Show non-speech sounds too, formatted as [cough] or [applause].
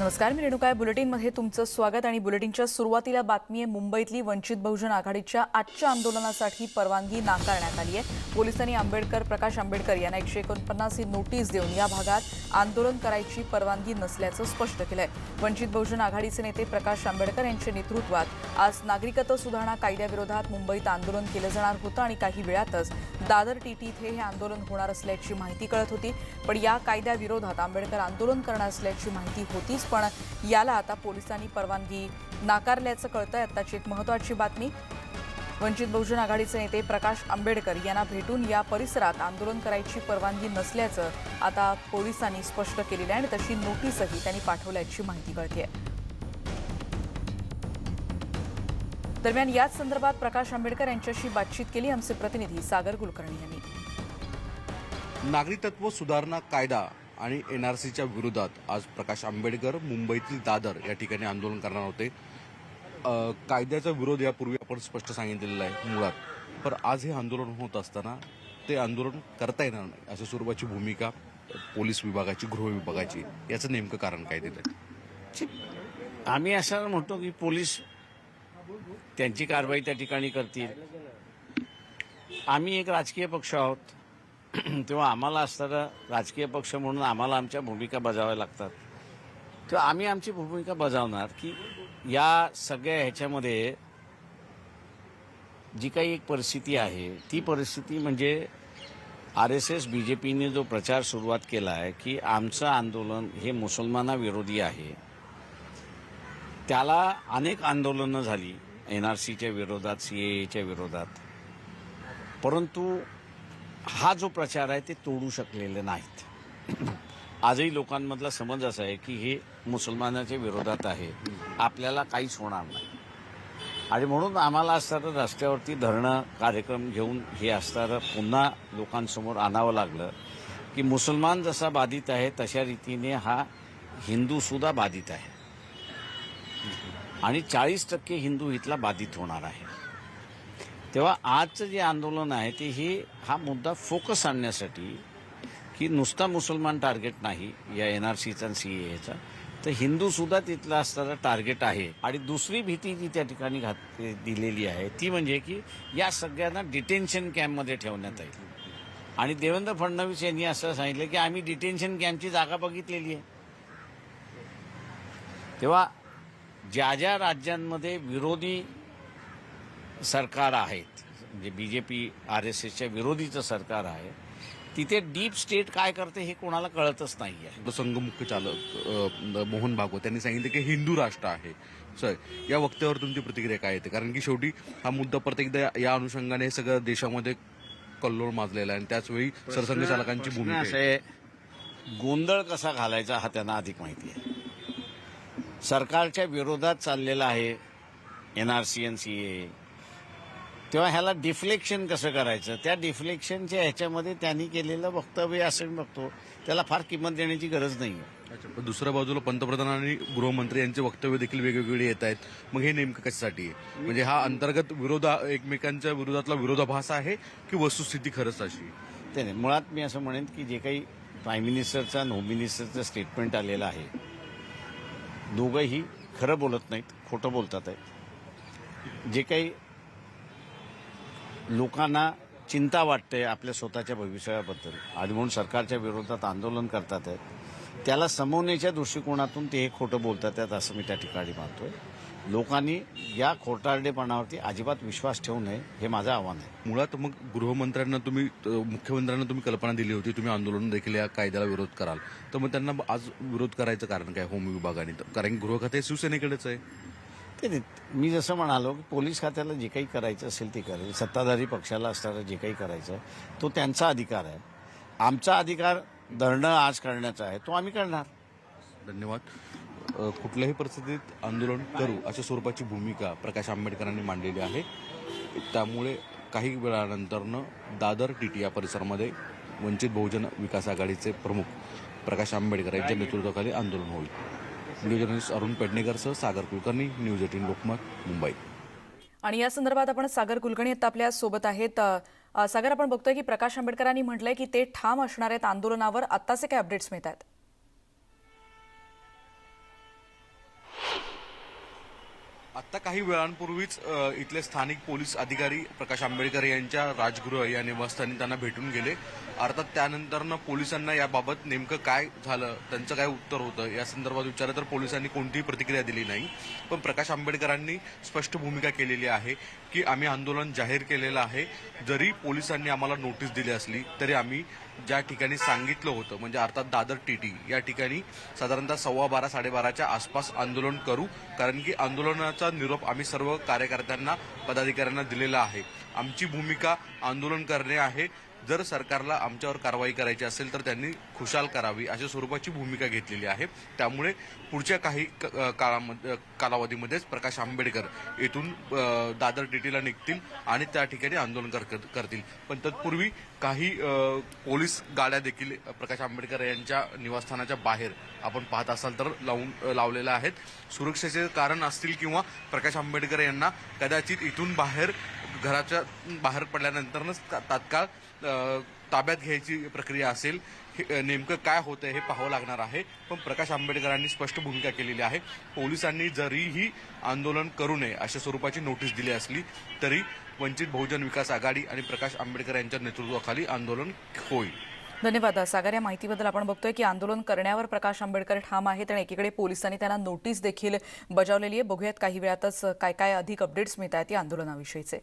नमस्कार मी रेणुका बुलेटिनमध्ये तुमचं स्वागत आणि बुलेटिनच्या सुरुवातीला बातमी आहे मुंबईतली वंचित बहुजन आघाडीच्या आजच्या आंदोलनासाठी परवानगी नाकारण्यात आली आहे. पोलिसांनी आंबेडकर प्रकाश आंबेडकर यांना एकशे एकोणपन्नास ही नोटीस देऊन या भागात आंदोलन करायची परवानगी नसल्याचं स्पष्ट केलं आहे वंचित बहुजन आघाडीचे नेते प्रकाश आंबेडकर यांच्या नेतृत्वात आज नागरिकत्व सुधारणा कायद्याविरोधात मुंबईत आंदोलन केलं जाणार होतं आणि काही वेळातच दादर टीटी इथे हे आंदोलन होणार असल्याची माहिती कळत होती. पण या कायद्याविरोधात आंबेडकर आंदोलन करणार असल्याची माहिती होतीच पण याला आता पोलिसांनी परवानगी नाकारल्याचं कळतंय. आत्ताची एक महत्वाची बातमी. वंचित बहुजन आघाडीचे नेते प्रकाश आंबेडकर यांना भेटून या परिसरात आंदोलन करायची परवानगी नसल्याचं आता पोलिसांनी स्पष्ट केलेलं आहे आणि तशी नोटीसही त्यांनी पाठवल्याची माहिती कळते दरम्यान याच संदर्भात प्रकाश आंबेडकर यांच्याशी बातचीत केली. आमचे प्रतिनिधी सागर कुलकर्णी यांनी. नागरिकत्व सुधारणा कायदा आणि एन आर सीच्या विरोधात आज प्रकाश आंबेडकर मुंबईतील दादर या ठिकाणी आंदोलन करणार होते. कायद्याचा विरोध यापूर्वी आपण स्पष्ट सांगितलेला आहे मुळात. पण आज हे आंदोलन होत असताना ते आंदोलन करता येणार नाही अशा स्वरूपाची भूमिका पोलीस विभागाची गृह विभागाची याचं नेमकं कारण काय दिलं आम्ही असं म्हणतो की पोलीस त्यांची कारवाई त्या ठिकाणी करतील. आम्ही एक राजकीय पक्ष आहोत. [clears throat] तेव्हा आम्हाला असताना राजकीय पक्ष म्हणून आम्हाला आमच्या भूमिका बजाव्या लागतात. तेव्हा आम्ही आमची भूमिका बजावणार की या सगळ्या ह्याच्यामध्ये जी काही एक परिस्थिती आहे ती परिस्थिती म्हणजे R S S B J पीने जो प्रचार सुरुवात केला आहे की आमचं आंदोलन हे मुसलमानाविरोधी आहे. त्याला अनेक आंदोलनं झाली एन आर सीच्या विरोधात सी एच्या विरोधात. परंतु हा जो प्रचार आहे ते तोडू शकलेले नाहीत. आजही लोकांमधला समज असा आहे की हे मुसलमानाच्या विरोधात आहे. आपल्याला काहीच होणार नाही. आणि म्हणून आम्हाला असणारं रस्त्यावरती धरणं कार्यक्रम घेऊन हे असणारं पुन्हा लोकांसमोर आणावं लागलं की मुसलमान जसा बाधित आहे तशा रीतीने हा हिंदूसुद्धा बाधित आहे. आणि चाळीस टक्के हिंदू इथला बाधित होणार आहे. तेव्हा आजचं जे आंदोलन आहे ते हे हा मुद्दा फोकस आणण्यासाठी की नुसता मुसलमान टार्गेट नाही या एन आर सीचा आणि सी एचा तर हिंदू सुद्धा तिथला असणारा टार्गेट आहे. आणि दुसरी भीती जी त्या ठिकाणी घात दिलेली आहे ती म्हणजे की या सगळ्यांना डिटेन्शन कॅम्पमध्ये ठेवण्यात येईल. आणि देवेंद्र फडणवीस यांनी असं सांगितलं की आम्ही डिटेन्शन कॅम्पची जागा बघितलेली आहे. तेव्हा ज्या ज्या राज्यांमध्ये विरोधी सरकार आहेत म्हणजे B J P R S एसच्या विरोधीचं सरकार आहे तिथे डीप स्टेट काय करते हे कोणाला कळतच नाही आहे संघमुख्य चालक मोहन भागवत यांनी सांगितलं की हिंदू राष्ट्र आहे. सर या वक्त्यावर तुमची प्रतिक्रिया काय येते? कारण की शेवटी हा मुद्दा प्रत्येकदा या अनुषंगाने हे सगळं देशामध्ये कल्लोळ माजलेला आहे आणि त्याचवेळी सरसंघचालकांची भूमिका आहे. गोंधळ कसा घालायचा हा त्यांना अधिक माहिती आहे. सरकारच्या विरोधात चाललेला आहे N R C N C A तेव्हा ह्याला डिफ्लेक्शन कसं करायचं? त्या डिफ्लेक्शनच्या ह्याच्यामध्ये त्यांनी केलेलं वक्तव्य असं मी बघतो. त्याला फार किंमत देण्याची गरज नाही आहे. दुसऱ्या बाजूला पंतप्रधान आणि गृहमंत्री यांचे वक्तव्य देखील वेगवेगळे येत आहेत. मग हे नेमकं कशासाठी आहे? म्हणजे हा अंतर्गत विरोध एकमेकांच्या विरोधातला विरोधाभास आहे की वस्तुस्थिती खरंच अशी? ते नाही मुळात मी असं म्हणेन की जे काही प्राईम मिनिस्टरचं आणि होम मिनिस्टरचं स्टेटमेंट आलेलं आहे दोघंही खरं बोलत नाहीत खोटं बोलतात आहेत. जे काही लोकांना चिंता वाटते आपल्या स्वतःच्या भविष्याबद्दल. आणि म्हणून सरकारच्या विरोधात आंदोलन करतात आहेत त्याला समवण्याच्या दृष्टिकोनातून ते हे खोटं बोलतात आहेत असं मी त्या ठिकाणी मानतोय. लोकांनी या खोटारडेपणावरती अजिबात विश्वास ठेवू नये हे माझं आव्हान आहे. मुळात मग गृहमंत्र्यांना तुम्ही मुख्यमंत्र्यांना तुम्ही कल्पना दिली होती तुम्ही आंदोलन देखील या कायद्याला विरोध कराल. तर मग त्यांना आज विरोध करायचं कारण काय? होम विभागाने तर. कारण गृह खाते शिवसेनेकडेच आहे. ते मी जसं म्हणालो की पोलीस खात्याला जे काही करायचं असेल ते करेल. सत्ताधारी पक्षाला असणारं जे काही करायचं आहे तो त्यांचा अधिकार आहे. आमचा अधिकार धरणं आज करण्याचा आहे तो आम्ही करणार. धन्यवाद. कुठल्याही परिस्थितीत आंदोलन करू अशा स्वरूपाची भूमिका प्रकाश आंबेडकरांनी मांडलेली आहे. त्यामुळे काही वेळानंतरनं दादर टी टी या परिसरामध्ये वंचित बहुजन विकास आघाडीचे प्रमुख प्रकाश आंबेडकर यांच्या नेतृत्वाखाली आंदोलन होईल. व्हिडिओ जर्नलिस्ट अरुण पेडणेकरसह सागर कुलकर्णी न्यूज एटीन लोकमत मुंबई. आणि या संदर्भात आपण सागर कुलकर्णी आता आपल्यासोबत आहेत. सागर आपण बघतोय की प्रकाश आंबेडकरांनी म्हटलंय की ते ठाम असणार आहेत आंदोलनावर. आत्ताचे काय अपडेट्स मिळत आता काही वेळांपूर्वीच इथले स्थानिक पोलीस अधिकारी प्रकाश आंबेडकर यांच्या राजगृह या निवासस्थानी त्यांना भेटून गेले. अर्थात त्यानंतरनं पोलिसांना याबाबत नेमकं काय झालं त्यांचं काय उत्तर होतं या संदर्भात विचारलं तर पोलिसांनी कोणतीही प्रतिक्रिया दिली नाही. पण प्रकाश आंबेडकरांनी स्पष्ट भूमिका केलेली आहे की आम्ही आंदोलन जाहीर केलेलं आहे. जरी पोलिसांनी आम्हाला नोटीस दिली असली तरी आम्ही ज्या ठिकाणी सांगितलं होतं म्हणजे अर्थात दादर टीटी या ठिकाणी साधारणतः सव्वा बारा साडेबाराच्या आसपास आंदोलन करू. कारण की आंदोलनाचा निरोप आम्ही सर्व कार्यकर्त्यांना पदाधिकाऱ्यांना दिलेला आहे. आमची भूमिका आंदोलन करणे आहे. जर सरकारला आमच्यावर कारवाई करायची असेल तर त्यांनी खुशाल करावी अशा स्वरूपाची भूमिका घेतलेली आहे. त्यामुळे पुढच्या काही क- काळामध्ये कालावधीमध्येच प्रकाश आंबेडकर येथून दादर टीटीला निघतील आणि त्या ठिकाणी आंदोलन कर- करतील. पण तत्पूर्वी काही पोलीस गाड्या देखील प्रकाश आंबेडकर यांच्या निवासस्थानाच्या बाहेर आपण पाहत असाल तर लावून लावलेल्या आहेत. सुरक्षेचे कारण असतील किंवा प्रकाश आंबेडकर यांना कदाचित इथून बाहेर घराच्या बाहेर पडल्यानंतरच तात्काळ ताब्यात घ्यायची प्रक्रिया असेल हे, नेमकं काय होतं हे पाहावं लागणार आहे. पण प्रकाश आंबेडकरांनी स्पष्ट भूमिका केलेली आहे. पोलिसांनी जरीही आंदोलन करू नये अशा स्वरूपाची नोटीस दिली असली तरी वंचित बहुजन विकास आघाडी आणि प्रकाश आंबेडकर यांच्या नेतृत्वाखाली आंदोलन होईल. धन्यवाद सागर. या माहितीबद्दल आपण बघतोय की आंदोलन करण्यावर प्रकाश आंबेडकर ठाम आहेत आणि एकीकडे पोलिसांनी त्यांना नोटीस देखील बजावलेली आहे. बघूयात काही वेळातच काय काय अधिक अपडेट्स मिळत आहेत या आंदोलनाविषयीचे.